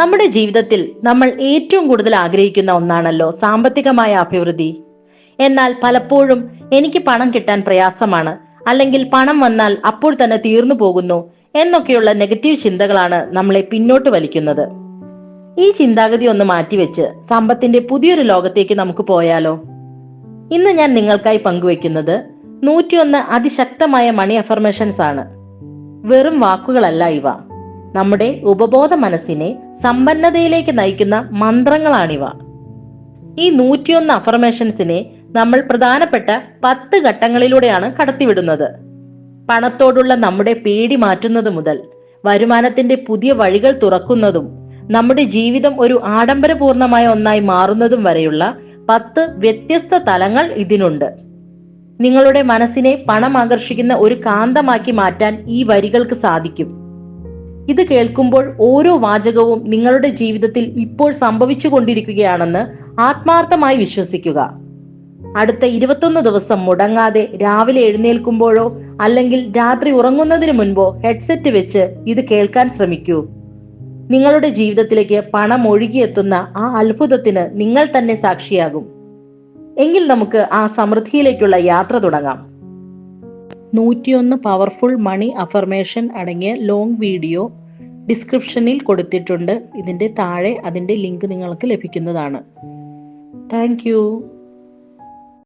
നമ്മുടെ ജീവിതത്തിൽ നമ്മൾ ഏറ്റവും കൂടുതൽ ആഗ്രഹിക്കുന്ന ഒന്നാണല്ലോ സാമ്പത്തികമായ അഭിവൃദ്ധി. എന്നാൽ പലപ്പോഴും എനിക്ക് പണം കിട്ടാൻ പ്രയാസമാണ്. അല്ലെങ്കിൽ പണം വന്നാൽ അപ്പോൾ തന്നെ തീർന്നു പോകുന്നു എന്നൊക്കെയുള്ള നെഗറ്റീവ് ചിന്തകളാണ് നമ്മളെ പിന്നോട്ട് വലിക്കുന്നത്. ഈ ചിന്താഗതി ഒന്ന് മാറ്റിവെച്ച് സമ്പത്തിന്റെ പുതിയൊരു ലോകത്തേക്ക് നമുക്ക് പോയാലോ? ഇന്ന് ഞാൻ നിങ്ങൾക്കായി പങ്കുവെക്കുന്നത് നൂറ്റിയൊന്ന് അതിശക്തമായ മണി അഫർമേഷൻസ് ആണ് വെറും വാക്കുകളല്ല ഇവ. നമ്മുടെ ഉപബോധ മനസ്സിനെ സമ്പന്നതയിലേക്ക് നയിക്കുന്ന മന്ത്രങ്ങളാണിവ. ഈ നൂറ്റിയൊന്ന് അഫർമേഷൻസിനെ നമ്മൾ പ്രധാനപ്പെട്ട പത്ത് ഘട്ടങ്ങളിലൂടെയാണ് കടത്തിവിടുന്നത്. പണത്തോടുള്ള നമ്മുടെ പേടി മാറ്റുന്നത് മുതൽ വരുമാനത്തിന്റെ പുതിയ വഴികൾ തുറക്കുന്നതും നമ്മുടെ ജീവിതം ഒരു ആഡംബരപൂർണമായ ഒന്നായി മാറുന്നതും വരെയുള്ള പത്ത് വ്യത്യസ്ത തലങ്ങൾ ഇതിനുണ്ട്. നിങ്ങളുടെ മനസ്സിനെ പണം ആകർഷിക്കുന്ന ഒരു കാന്തമാക്കി മാറ്റാൻ ഈ വരികൾക്ക് സാധിക്കും. ഇത് കേൾക്കുമ്പോൾ ഓരോ വാചകവും നിങ്ങളുടെ ജീവിതത്തിൽ ഇപ്പോൾ സംഭവിച്ചു കൊണ്ടിരിക്കുകയാണെന്ന് ആത്മാർത്ഥമായി വിശ്വസിക്കുക. അടുത്ത ഇരുപത്തൊന്ന് ദിവസം മുടങ്ങാതെ രാവിലെ എഴുന്നേൽക്കുമ്പോഴോ അല്ലെങ്കിൽ രാത്രി ഉറങ്ങുന്നതിന് മുൻപോ ഹെഡ്സെറ്റ് വെച്ച് ഇത് കേൾക്കാൻ ശ്രമിക്കൂ. നിങ്ങളുടെ ജീവിതത്തിലേക്ക് പണം ഒഴുകിയെത്തുന്ന ആ അത്ഭുതത്തിന് നിങ്ങൾ തന്നെ സാക്ഷിയാകും. എങ്കിൽ നമുക്ക് ആ സമൃദ്ധിയിലേക്കുള്ള യാത്ര തുടങ്ങാം. നൂറ്റിയൊന്ന് പവർഫുൾ മണി അഫർമേഷൻ അടങ്ങിയ ലോങ് വീഡിയോ ഡിസ്ക്രിപ്ഷനിൽ കൊടുത്തിട്ടുണ്ട്. ഇതിന്റെ താഴെ അതിന്റെ ലിങ്ക് നിങ്ങൾക്ക് ലഭിക്കുന്നതാണ്. താങ്ക്